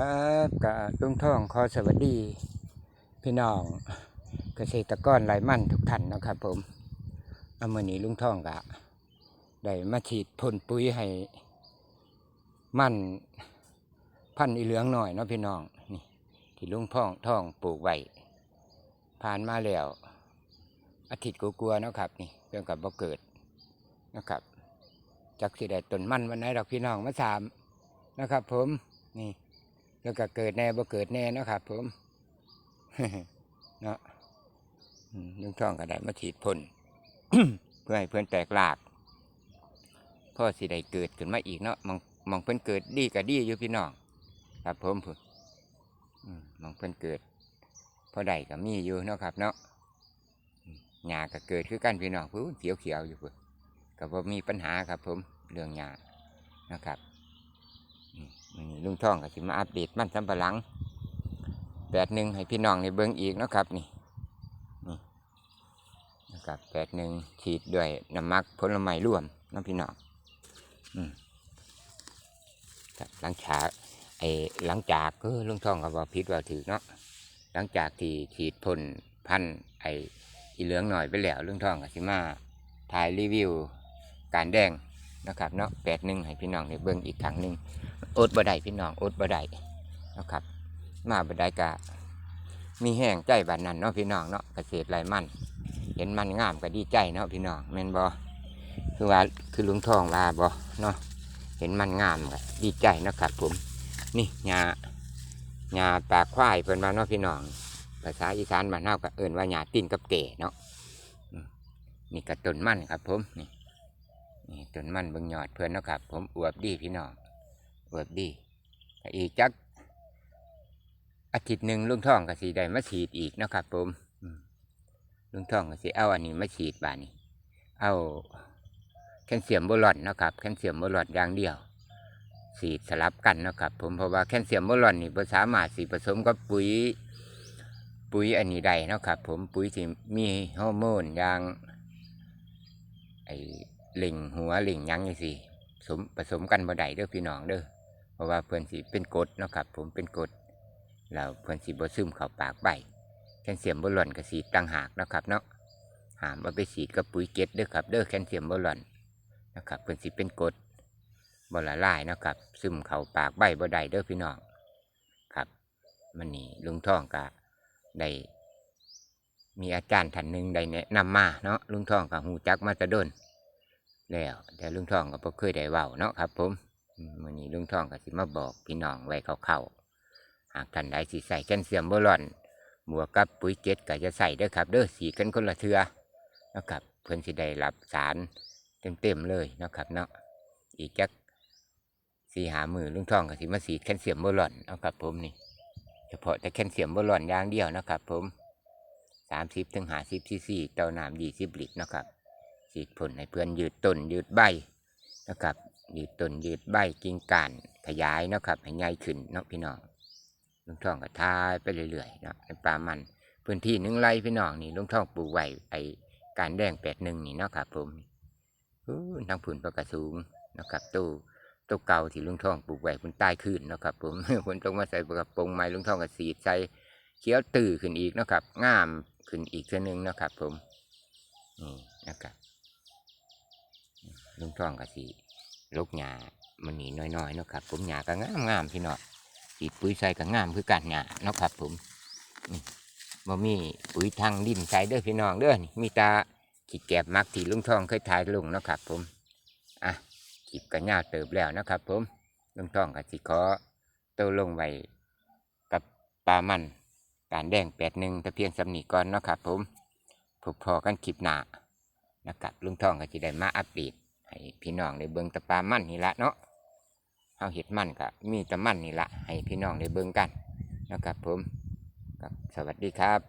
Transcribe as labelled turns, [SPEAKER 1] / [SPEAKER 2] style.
[SPEAKER 1] ครับกับลุงท่องขอสวัสดีพี่น้องเกษตรกรไรมั่นทุกท่านนะครับ ผมเอามือนี้ลุงท่องกะได้มาฉีดพ่นปุ๋ยให้มั่นพันธุ์อีเหลืองหน่อยเนาะพี่น้องนี่ที่ลุงพ่องท่องปลูกไว้ผ่านมาแล้วอาทิตย์กลัวๆนะครับ นี่เรื่องกับบ่เกิดนะครับจากสิได้ต้นมันวันไหนดอกพี่น้องมาสามนะครับผมนี่ แล้วก็เกิดแน่บ่เกิดแน่นะครับผมเนาะอืมลุงช่องก็ได้มาฉีดพ่นเพื่อให้เพื่อนแตกหลากพ่อสิได้เกิดขึ้นมาอีกเนาะมองมองเพื่อนเกิดดีก็ดีอยู่พี่น้องครับผมพุ่อืมมองเพื่อนเกิดพอได้ก็มีอยู่เนาะครับ เนาะหญ้าก็เกิดคือกันพี่น้องพุ่นเขียวเขียวๆอยู่เพุ่นก็บ่มีปัญหาครับผมเรื่องหญ้านะครับ ลุงท่องก็สิมาอัปเดตมันสำปะหลังแปดหนึ่งให้พี่น้องในเบิ้งอีกนะครับนี่นี่นะครับแปดหนึ่งฉีดด้วยน้ำมักผลไม้ร่วมน้องพี่น้องอืมครับหลังจากไอ้หลังจากก็ลุงท่องก็บอกพิษว่าถือเนาะหลังจากที่ฉีดพ่นพันไอ้อีเหลืองหน่อยไปแล้วลุงท่องก็สิมาถ่ายรีวิวการแดง นะครับเนาะแปดหนึ่งให้พี่น้องในเบิ้งอีกครั้งหนึ่งอดบ่ได้พี่น้องอดบ่ได้นะครับ มาบ่ได้กะมีแห้งใจบัดนั้นเนาะพี่น้องเนาะเกษตรไรมัน เห็นมันงามก็ดีใจเนาะพี่น้องแม่นบ่คือว่าคือลุงทองว่าบ่เนาะเห็นมันงามก็ดีใจนะครับผม นี่หญ้าหญ้าปากควายเพิ่นว่าเนาะพี่น้อง ภาษาอีสานบ้านเฮาก็เอิ้นว่าหญ้าตีนกับเก๋เนาะนี่ก็ต้นมันครับผมนี่ นี่ต้นมันบิ่งยอดเพิ่อนนะครับ ผมอวบดีพี่น้องเปิดดีอีกจักอาทิตย์หนึ่งลุงท่องก็สีได้มาฉีดอีกนะครับผมลุงท่องก็สีเอาอันนี้มาฉีดบานี้ เอาแคลเซียมโบรอนนะครับแคลเซียมโบรอนอย่างเดียวฉีดสลับกันนะครับผมเพราะว่าแคลเซียมโบรอนนี่บ่สามารถสีผสมกับปุ๋ยปุ๋ยอันนี้ได้นะครับผมปุ๋ยที่มีฮอร์โมนอย่างไอ เหล่งหัวเหล่งยังนี่สิสมผสมกันบ่ได้เด้อพี่น้องเด้อเพราะว่าเพื่อนสิเป็นกดเนาะครับ ผมเป็นกดแล้วเพื่อนสิบ่ซึมเข้าปากใบแคลเซียมบ่หล่อนก็สีต่างหากเนาะครับเนาะหามเอาไปสีกับปุ๋ยเก็ดเด้อครับ เด้อแคลเซียมบ่หล่อนนะครับเพื่อนสิเป็นกดบ่ละลายเนาะครับ ซึมเข้าปากใบบ่ได้เด้อพี่น้องครับมันนี่ลุงท่องก็ได้มีอาจารย์ท่านหนึ่งได้แนะนำมาเนาะลุงท่องก็หูจักมาแตะดน แล้วแต่ลุงทองก็บ่เคยได้เว้าเนาะครับ ผมมื้อนี้ลุงทองก็สิมาบอกพี่น้องไว้คร่าวๆหากท่านใดสิใส่แคลเซียมโบรอนบวกกับปุ๋ยเจ็ดก็จะใส่เด้อครับ เด้อสีกันคนละเทือนะครับเพิ่นสิได้รับสารเต็มๆเลยนะครับเนาะอีกจักสีหามือลุงทองก็สิมาสีแคลเซียมโบรอนเนาะครับผมนี่เฉพาะแต่แคลเซียมโบรอนอย่างเดียวนะครับผมสามสิบถึงห้าสิบซีซีต่อน้ำยี่สิบลิตรนะครับ ฉีดพ่นให้เพื่อนยืดต้นยืดใบนะครับยืดต้นยืดใบกิ่งก้านขยายนะครับให้ใหญ่ขึ้นเนาะพี่น้องลุงทองก็ทายไปเรื่อยๆเนาะในปลามันพื้นที่หนึ่งไร่พี่น้องนี่ลุงทองปลูกไว้ไอการแดงแปดหนึ่งนี่เนาะครับผมอู้ทั้งผุนประกาสูงนะครับตู้ตู้เก่าที่ลุงทองปลูกไว้พุ่นใต้ขึ้นเนาะครับผมผนต้องมาใส่กระโปรงไม้ลุงทองก็สีดใส่เขียวตื่ขึ้นอีกเนาะครับงามขึ้นอีกเท่านึงเนาะครับผมนี่นะครับ ลุงทองก็สิลกหญ้ามันหนีน้อยๆเนาะครับ ผมหญ้าก็งามงามๆพี่น้องฉีดปุ๋ยใส่ก็งามคือกันหญ้าเนาะครับ ผมบ่มีปุ๋ยทางดินใส่เด้อพี่น้องเด้อมีตาขีดแกบมักที่ลุงทองเคยถ่ายลงเนาะครับ ผมอะขีดก็ยาเติบแล้วนะครับ ผมลุงทองก็สิขอโตลงไว้กับปลามันการแดงแปดหนึ่งแต่เพียงสำนีก่อนเนาะครับ ผมพบพอกันคลิปหน้า นะครับลุงทองก็จะได้มาอัปเดตให้พี่น้องได้เบิ่งตะปามันนี่ละเนาะเฮาเห็ดมันก็มีตะมันนี่ละให้พี่น้องได้เบิ่งกันนะครับผมครับสวัสดีครับ